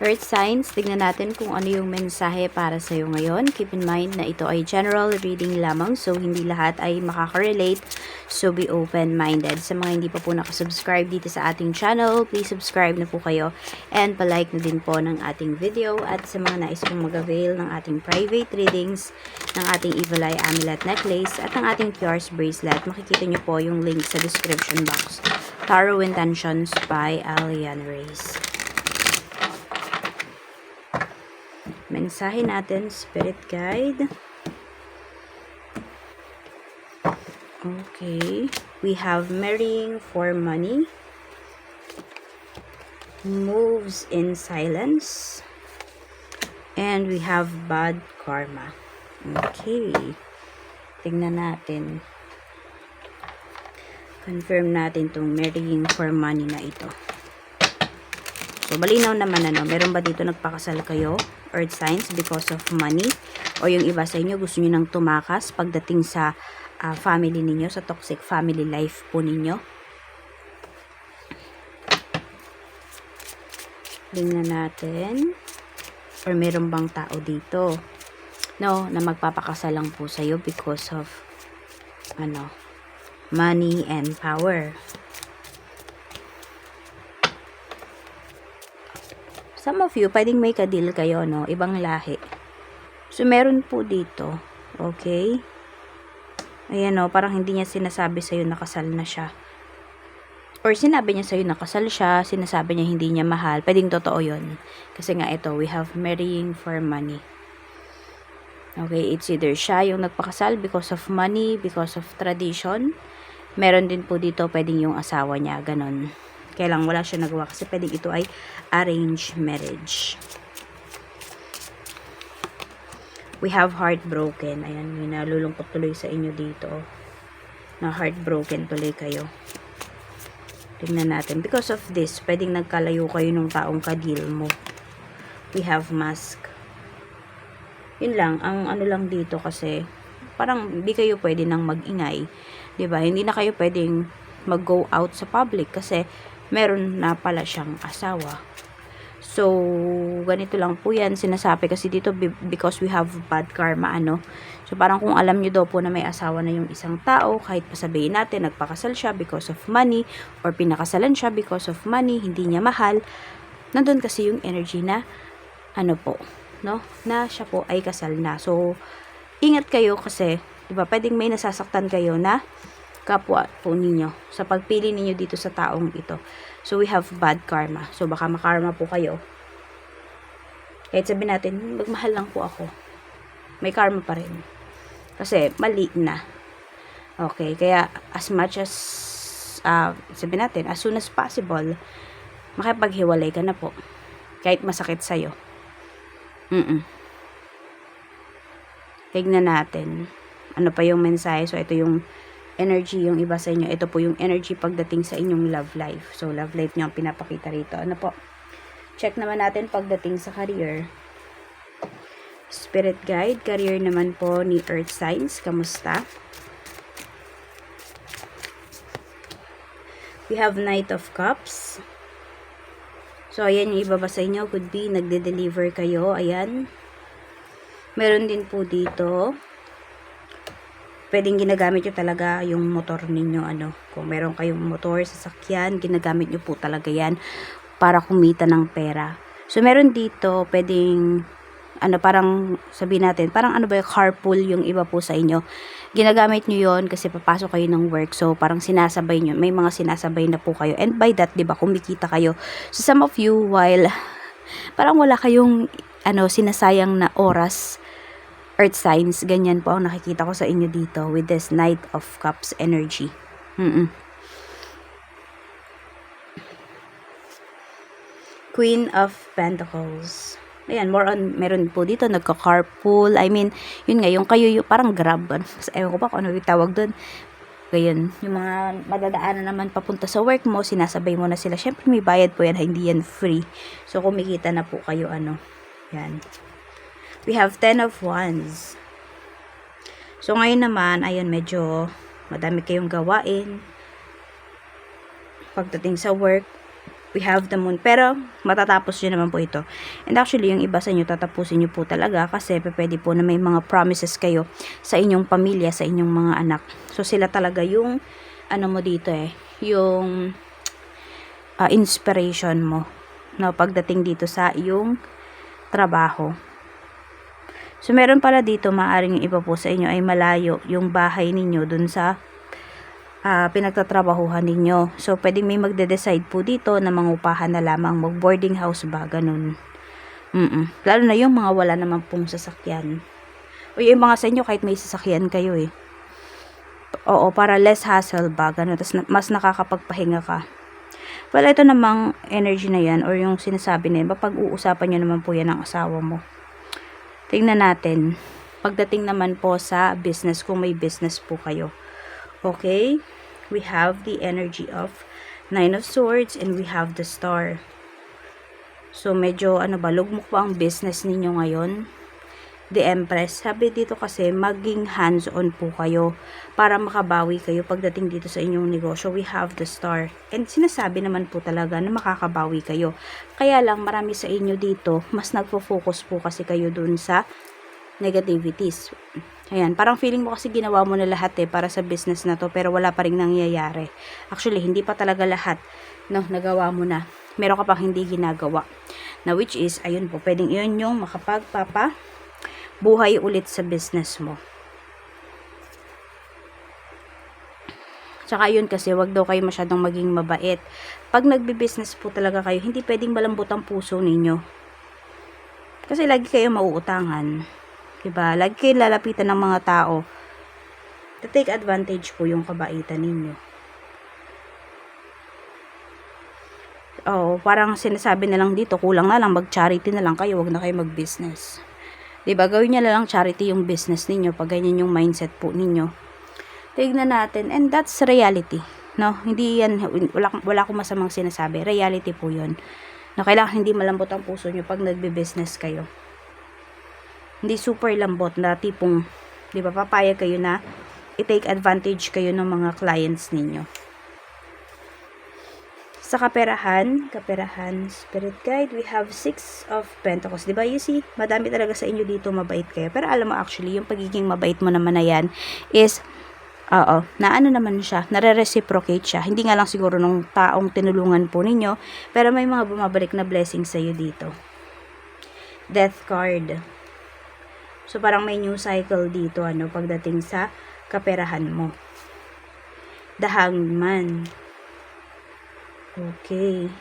Earth signs, tignan natin kung ano yung mensahe para sa iyo ngayon. Keep in mind na ito ay general reading lamang so hindi lahat ay makaka-relate. So be open-minded. Sa mga hindi pa po nakasubscribe dito sa ating channel, please subscribe na po kayo and palike na din po ng ating video. At sa mga nais pong mag-avail ng ating private readings, ng ating Evil Eye Amulet Necklace at ng ating Pures Bracelet, makikita nyo po yung link sa description box. Tarot Intentions by Alian Reyes. Mensahe natin, Spirit Guide. Okay. We have marrying for money. Moves in silence. And we have bad karma. Okay. Tingnan natin. Confirm natin tong marrying for money na ito. So, malinaw naman ano, meron ba dito nagpakasal kayo? Earth signs because of money? O yung iba sa inyo gusto niyo nang tumakas pagdating sa ah, family ninyo, sa toxic family life po ninyo? Tingnan natin. Or meron bang tao dito? No, na magpapakasal lang po sa'yo because of ano, money and power. Some of you, pwedeng may kadil kayo, no? Ibang lahi. So, meron po dito. Okay? Ayan, no? Parang hindi niya sinasabi sa'yo na kasal na siya. Or sinabi niya sa'yo na kasal siya, sinasabi niya hindi niya mahal. Pwedeng totoo yon Kasi nga ito, we have marrying for money. Okay, it's either siya yung nagpakasal because of money, because of tradition. Meron din po dito pwedeng yung asawa niya, ganon. Kaya lang wala siya nagawa kasi pwedeng ito ay arranged marriage. We have heartbroken. Ayan, may nalulungkot tuloy sa inyo dito. Na heartbroken tuloy kayo. Tingnan natin. Because of this, pwedeng nagkalayo kayo ng taong kadil mo. We have mask. Yun lang. Ang ano lang dito kasi, parang hindi kayo pwede nang magingay. ba Hindi na kayo pwedeng mag-go out sa public kasi meron na pala siyang asawa. So, ganito lang po yan. Sinasabi kasi dito be- because we have bad karma, ano. So, parang kung alam nyo daw po na may asawa na yung isang tao, kahit pasabihin natin, nagpakasal siya because of money, or pinakasalan siya because of money, hindi niya mahal, nandun kasi yung energy na, ano po, no? Na siya po ay kasal na. So, ingat kayo kasi, di ba, pwedeng may nasasaktan kayo na kapwa po ninyo sa pagpili ninyo dito sa taong ito. So, we have bad karma. So, baka makarma po kayo. Kahit sabihin natin, magmahal lang po ako. May karma pa rin. Kasi, mali na. Okay, kaya as much as, uh, sabihin natin, as soon as possible, makipaghiwalay ka na po. Kahit masakit sa'yo. Mm-mm. Tignan natin. Ano pa yung mensahe? So, ito yung energy yung iba sa inyo. Ito po yung energy pagdating sa inyong love life. So, love life nyo ang pinapakita rito. Ano po? Check naman natin pagdating sa career. Spirit guide, career naman po ni Earth Signs. Kamusta? We have Knight of Cups. So, ayan yung ibaba sa inyo. Could be, nagde-deliver kayo. Ayan. Meron din po dito pwedeng ginagamit nyo talaga yung motor ninyo, ano, kung meron kayong motor, sasakyan, ginagamit nyo po talaga yan para kumita ng pera. So, meron dito, pwedeng, ano, parang, sabihin natin, parang ano ba yung carpool yung iba po sa inyo. Ginagamit nyo yon kasi papasok kayo ng work. So, parang sinasabay nyo, may mga sinasabay na po kayo. And by that, di ba, kumikita kayo. So, some of you, while, parang wala kayong, ano, sinasayang na oras, earth signs, ganyan po ang nakikita ko sa inyo dito with this Knight of Cups energy. Mm-mm. Queen of Pentacles. Ayan, more on, meron po dito, nagka-carpool. I mean, yun nga, yung kayo, yung parang grab. Ewan ko pa kung ano yung tawag doon. Ganyan, yung mga madadaanan naman papunta sa work mo, sinasabay mo na sila. Siyempre, may bayad po yan, hindi yan free. So, kumikita na po kayo, ano, yan. We have 10 of Wands. So, ngayon naman, ayun, medyo madami kayong gawain. Pagdating sa work, we have the moon. Pero, matatapos nyo naman po ito. And actually, yung iba sa inyo, tatapusin nyo po talaga kasi pwede po na may mga promises kayo sa inyong pamilya, sa inyong mga anak. So, sila talaga yung, ano mo dito eh, yung ah, inspiration mo no, pagdating dito sa iyong trabaho. So, meron pala dito, maaring yung iba po sa inyo ay malayo yung bahay ninyo dun sa ah, pinagtatrabahuhan ninyo. So, pwedeng may magde-decide po dito na mangupahan na lamang mag-boarding house ba, ganun. Mm Lalo na yung mga wala naman pong sasakyan. O yung mga sa inyo, kahit may sasakyan kayo eh. Oo, para less hassle ba, ganun. Tapos mas nakakapagpahinga ka. Well, ito namang energy na yan or yung sinasabi na yan, pag-uusapan nyo naman po yan ng asawa mo. Tingnan natin. Pagdating naman po sa business, kung may business po kayo. Okay? We have the energy of Nine of Swords and we have the Star. So, medyo, ano ba, lugmok ba ang business ninyo ngayon? The Empress. Sabi dito kasi, maging hands-on po kayo para makabawi kayo pagdating dito sa inyong negosyo. We have the Star. And sinasabi naman po talaga na makakabawi kayo. Kaya lang, marami sa inyo dito, mas nagfo-focus po kasi kayo dun sa negativities. Ayan, parang feeling mo kasi ginawa mo na lahat eh para sa business na to pero wala pa rin nangyayari. Actually, hindi pa talaga lahat no, nagawa mo na. Meron ka pang hindi ginagawa. Na which is, ayun po, pwedeng yun yung makapagpapa buhay ulit sa business mo. Tsaka yun kasi, wag daw kayo masyadong maging mabait. Pag nagbi-business po talaga kayo, hindi pwedeng malambot ang puso ninyo. Kasi lagi kayo mauutangan. Diba? Lagi kayo lalapitan ng mga tao. To take advantage po yung kabaitan ninyo. Oo, parang sinasabi na lang dito, kulang na lang, mag-charity na lang kayo, wag na kayo mag-business. 'Di ba? Gawin niya lang charity yung business ninyo pag ganyan yung mindset po ninyo. Tignan natin and that's reality. No, hindi yan wala wala akong masamang sinasabi. Reality po 'yon. Na kailangan hindi malambot ang puso niyo pag nagbe-business kayo. Hindi super lambot na tipong 'di ba papayag kayo na i-take advantage kayo ng mga clients ninyo. Sa kaperahan, kaperahan, spirit guide, we have six of pentacles. Di ba? You see, madami talaga sa inyo dito mabait kayo. Pero alam mo actually, yung pagiging mabait mo naman na yan is, oo, na ano naman siya, nare-reciprocate siya. Hindi nga lang siguro nung taong tinulungan po ninyo, pero may mga bumabalik na blessings sa iyo dito. Death card. So, parang may new cycle dito, ano, pagdating sa kaperahan mo. The Hangman. Okay.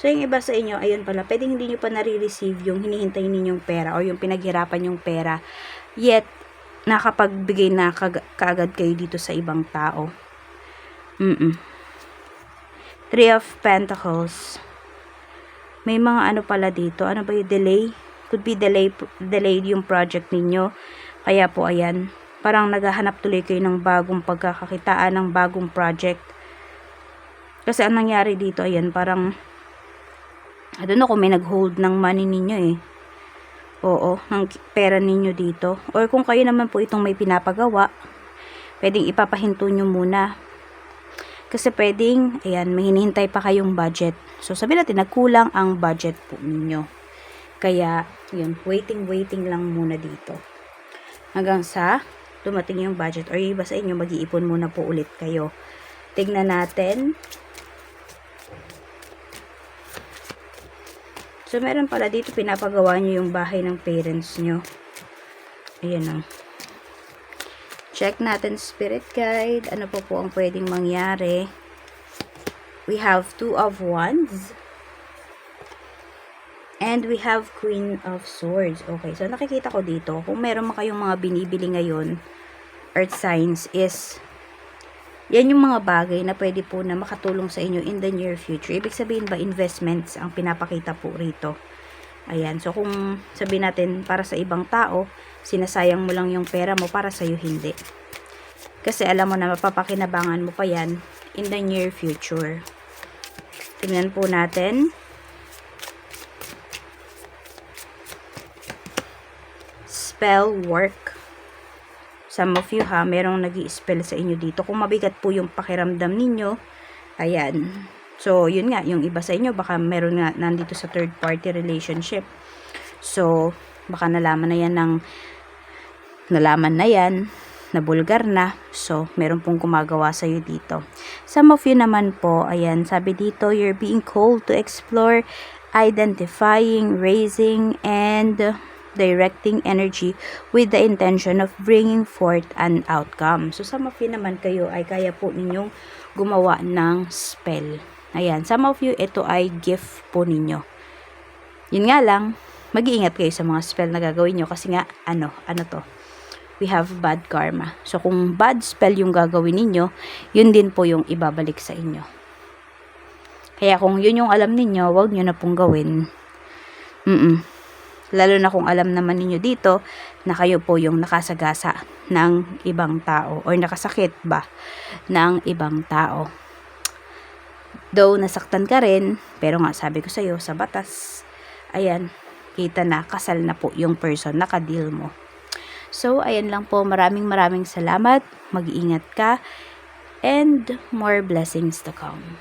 So, yung iba sa inyo, ayun pala, pwedeng hindi nyo pa nare-receive yung hinihintay ninyong pera or yung pinaghirapan yung pera. Yet, nakapagbigay na kag- kaagad kayo dito sa ibang tao. Mm Three of Pentacles. May mga ano pala dito. Ano ba yung delay? Could be delay, delayed yung project ninyo. Kaya po, ayan. Parang naghahanap tuloy kayo ng bagong pagkakakitaan, ng bagong project. Kasi ang nangyari dito, ayan, parang, I don't know kung may nag-hold ng money ninyo eh. Oo, ng pera ninyo dito. Or kung kayo naman po itong may pinapagawa, pwedeng ipapahinto nyo muna. Kasi pwedeng, ayan, may hinihintay pa kayong budget. So, sabi natin, nagkulang ang budget po ninyo. Kaya, yun, waiting, waiting lang muna dito. Hanggang sa dumating yung budget or yung iba sa inyo, mag-iipon muna po ulit kayo. Tignan natin. So, meron pala dito, pinapagawa nyo yung bahay ng parents nyo. Ayan o. Check natin spirit guide. Ano po po ang pwedeng mangyari. We have two of wands. And we have Queen of Swords. Okay, so nakikita ko dito, kung meron mga kayong mga binibili ngayon, earth signs is, yan yung mga bagay na pwede po na makatulong sa inyo in the near future. Ibig sabihin ba, investments ang pinapakita po rito. Ayan, so kung sabihin natin para sa ibang tao, sinasayang mo lang yung pera mo para sa'yo hindi. Kasi alam mo na mapapakinabangan mo pa yan in the near future. Tingnan po natin. spell work. Some of you ha, merong nag spell sa inyo dito. Kung mabigat po yung pakiramdam ninyo, ayan. So, yun nga, yung iba sa inyo, baka meron nga nandito sa third party relationship. So, baka nalaman na yan ng, nalaman na yan, na bulgar na. So, meron pong gumagawa sa'yo dito. Some of you naman po, ayan, sabi dito, you're being called to explore identifying, raising, and directing energy with the intention of bringing forth an outcome. So, of you naman kayo ay kaya po ninyong gumawa ng spell. Ayan, some of you, ito ay gift po ninyo. Yun nga lang, mag-iingat kayo sa mga spell na gagawin nyo kasi nga, ano, ano to, we have bad karma. So, kung bad spell yung gagawin ninyo, yun din po yung ibabalik sa inyo. Kaya kung yun yung alam ninyo, wag nyo na pong gawin. Mm Lalo na kung alam naman ninyo dito na kayo po yung nakasagasa ng ibang tao or nakasakit ba ng ibang tao. Though nasaktan ka rin, pero nga sabi ko sa'yo, sa batas, ayan, kita na, kasal na po yung person, nakadeal mo. So, ayan lang po, maraming maraming salamat, mag-iingat ka, and more blessings to come.